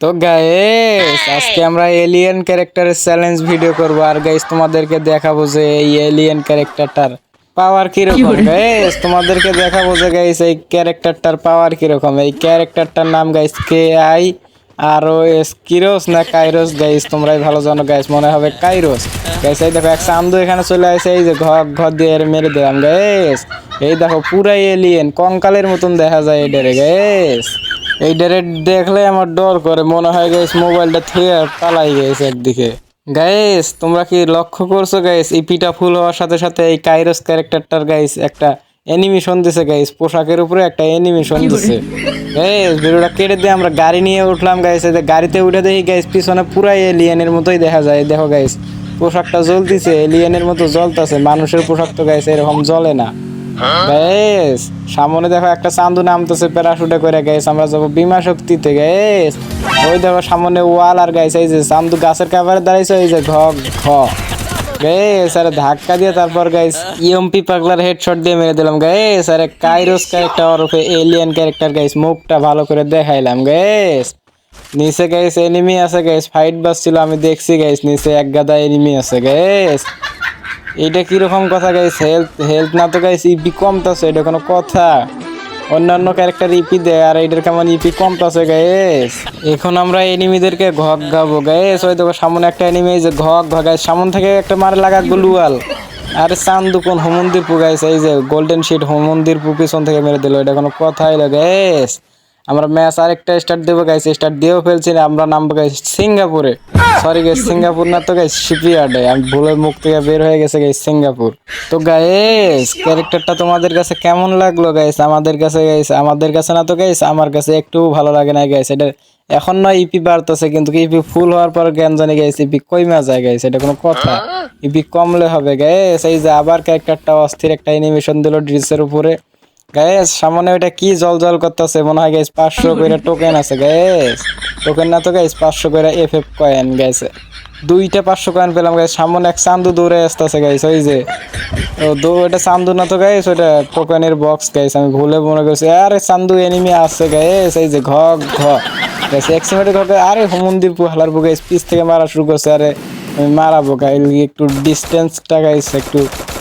তো গাইস আজকে আমরা এলিয়েন ক্যারেক্টারের চ্যালেঞ্জ ভিডিও করব। আর গাইস তোমাদেরকে দেখাবো যে এই এলিয়েন ক্যারেক্টারটার পাওয়ার কীরকম। গাইস তোমাদেরকে দেখাবো যে গাইস এই ক্যারেক্টারটার পাওয়ার কীরকম। এই ক্যারেক্টারটার নাম guys K I R O S Kiros না কাইরোস গাইস তোমরাই ভালো জানো গাইস মনে হবে কাইরোস গাইস এই দেখো এক চান্দু এখানে চলে আসে এই যে ঘর ঘর দিয়ে এর মেরে দিলাম। গাইস এই দেখো পুরাই এলিয়েন কঙ্কালের মতন দেখা যায় এই ডেরে গাইস এই ডাইরেক্ট দেখলে আমার ডর করে মনে হয় গাইস মোবাইলটা থেকে পালাই গেছে একদিকে। গাইস তোমরা কি লক্ষ্য করছ গাইস এই পিটা ফুল হওয়ার সাথে সাথে এই কাইরোস ক্যারেক্টারটার গাইস একটা অ্যানিমেশন দিছে গাইস পোশাকের উপরে একটা অ্যানিমেশন দিছে। গাইস ভিডিওটা কেটে দিয়ে আমরা গাড়ি নিয়ে উঠলাম গাইস এই যে গাড়িতে উঠে দেখি গাইস পিছনে পুরাই এলিয়েনের মতোই দেখা যায়। দেখো গাইস পোশাকটা জ্বলতিছে এলিয়েনের মতো জ্বলতেছে মানুষের পোশাক তো গাইস এরকম জ্বলে না। গ্যাস সামনে দেখো একটা চান্দু নামতেছে, প্যারাশুটে করে গ্যাস আমরা যাব বিমা শক্তিতে গ্যাস ওই দেখো সামনে ওয়াল আর গাইস এই যে চান্দু গাছের কাভারে দাঁড়াইছে, এই যে ঘ ঘ। গ্যাস আরে ধাক্কা দিয়ে তারপর গাইস ইএমপি পাগলার হেডশট দিয়ে মেরে দিলাম গাইস আরে কাইরোস ক্যারেক্টার ওরফে এলিয়েন ক্যারেক্টার গাইস মুখটা ভালো করে দেখাইলাম গ্যাস নিচে গাইস এনিমি আছে গাইস ফাইট বাজছিল, আমি দেখছি গাইস নিচে এক গাদা এনিমি আছে গাইস এটা কীরকম কথা গাইস? হেলথ হেলথ না তো গাইস ইপি কমতাছে, এটা কোনো কথা। অন্যান্য ক্যারেক্টার ইপি দেয়, আর এটার কেমন ইপি কমতাছে গাইস? এখন আমরা এনিমিদেরকে ঘক গাবো গাইস। ওই দেখো সামনে একটা এনিমি যে ঘক ঘ গাইস, সামন থেকে একটা মারে লাগা গুলুয়াল। আর চান্দু কোন হোমন্দির পু গাইস, এই যে গোল্ডেন শিট হোমন্দির পু পিছন থেকে মেরে দিল, এটা কোনো কথাই গাইস। আমরা ম্যাচ আরেকটা স্টার্ট দেবো গাইস স্টার্ট দিয়েও ফেলছি না আমরা নামবো গাইস সিঙ্গাপুরে। সরি গাইস সিঙ্গাপুর না তো গাইস শিপইয়ার্ডে আমি ভুলের মুখ থেকে বের হয়ে গেছে গাইস সিঙ্গাপুর। তো গাইস ক্যারেক্টারটা তোমাদের কাছে কেমন লাগল গাইস আমাদের কাছে গাইস আমাদের কাছে না তো গাইস আমার কাছে একটু ভালো লাগে না গাইস এটা এখন নয় ইপি বাড়তেছে কিন্তু ইপি ফুল হওয়ার পর জ্ঞান জানি গাইস ইপি কইমা যায় গাইস এটা কোনো কথা। ইপি কমলে হবে গাইস এই যে আবার ক্যারেক্টারটা অস্থির একটা অ্যানিমেশন দিল ড্রেসের উপরে। গ্যাস সামনে ওইটা কি জল জল করতেছে? মনে হয় গ্যাস পাঁচশো করে টোকেন আছে গ্যাস টোকেন না তো গ্যাস পাঁচশো করে এফ এফ কয়েন গেছে দুইটা পাঁচশো কয়েন পেলাম গ্যাস সামনে এক চান্দু দৌড়ে আসতেছে গাইস ওই যে। ও দৌ ওটা চান্দু না তো গাইস ওটা টোকেনের বক্স গাইস আমি ভুলে মনে করছি। আরে, চান্দু এনিমি আসছে গাইস এই যে ঘ ঘ গাইস এক সিমেন্টে ঘ আরে, হুমন্দির হালার পু গাইস পিছ থেকে মারা শুরু করছে, আরে, আমি মারাবো গাইল একটু ডিস্টেন্সটা গাইস একটু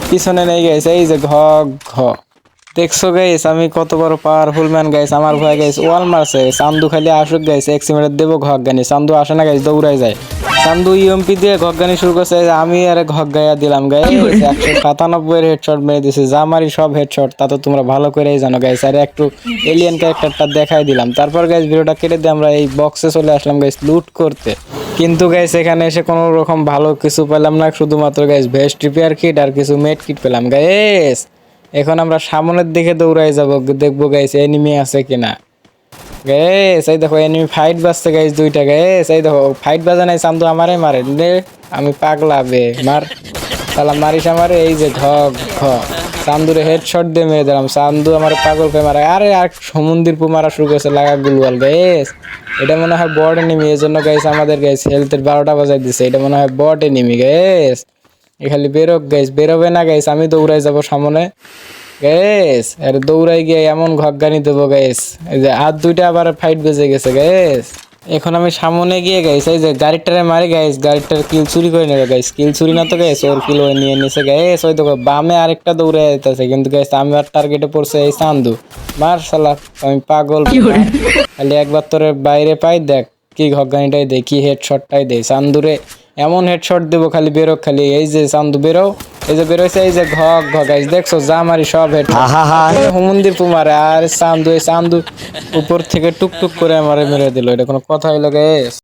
পিছনে নেই গাইস এই যে ঘ ঘ দেখছ গাইস আমি কত বড় পাওয়ারফুল ম্যান গাইস আমার ভয় গাইস ওয়াল মারছে চান্দু খালি আসুক গাইস এক সিমেন্ট দেবো ঘক গানি চান্দু আসে না গাইস দৌড়াই যায়। চান্দু ইএমপি দিয়ে ঘক গানি শুরু করছে আমি আরে ঘক গাইয়া দিলাম গাইস একশো সাতানব্বই এর হেডশট মেরে দিছে যা মারি সব হেডশট তা তো তোমরা ভালো করেই জানো গাইস আর একটু এলিয়েন ক্যারেক্টারটা দেখাই দিলাম। তারপর গাইস ভিডিওটা কেটে দিয়ে আমরা এই বক্সে চলে আসলাম গাইস লুট করতে। কিন্তু গাইস এখানে এসে কোনো রকম ভালো কিছু পেলাম না, শুধুমাত্র গাইস ভেস্ট রিপেয়ার কিট আর কিছু মেট কিট পেলাম গাইস এখন আমরা সামনের দিকে দৌড়াই যাব, দেখব গাইস এনিমি আছে কিনা। গাইস এই দেখো এনিমি ফাইট বাজছে গাইস দুইটা গাইস এই দেখো ফাইট বাজে নাই, চান্দু আমারে মারে রে আমি পাগলা বে, মার। তাহলে মারিস আমারে, এই যে ঘ ঘ চান্দুরে হেডশট দিয়ে মেরে দিলাম, চান্দু আমার পাগল করে মারা। আরে, আর সমুদ্রের পু মারা শুরু করেছে লাগা গুলওয়াল গাইস এটা মনে হয় বড এনিমি এই জন্য গাইস আমাদের গাইস হেলথের বারোটা বাজাই দিছে, এটা মনে হয় বট এনিমি গাইস এ খালি বেরোক গাইস বেরোবে না গাইস আমি দৌড়াই যাব সামনে। গাইস আরে দৌড়াই গিয়ে এমন ঘগ্গানি দেবো গাইস এই যে আর দুইটা আবার ফাইট বেজে গেছে গাইস এখন আমি সামনে গিয়ে গাইস এই যে গাড়িটারে মারি গাইস গাড়িটার কিল চুরি করে নেবে গাইস কিল চুরি না তো গাইস ওর কিল নিয়ে নিছে গাইস ওই দেখো বামে আরেকটা দৌড়ে যেতেছে কিন্তু গাইস আমি আর টার্গেটে পড়ছে এই চান্দু। মার শালা আমি পাগল। খালি একবার তোরে বাইরে পাই দেখ কি ঘগ্গানিটাই দেই কি হেডশটটাই দেয়। চান্দুরে এমন হেডশট দেবো খালি বেরো খালি এই যে চান্দু বেরো এই যে বেরোইছে এই যে ঘক ঘক আইস দেখছ যা মারি সব হেড হুমন্দির পুমারে আর চান্দু এই চান্দু উপর থেকে টুকটুক টুক করে আমার মেরে দিল এটা কোনো কথা হইল গাইস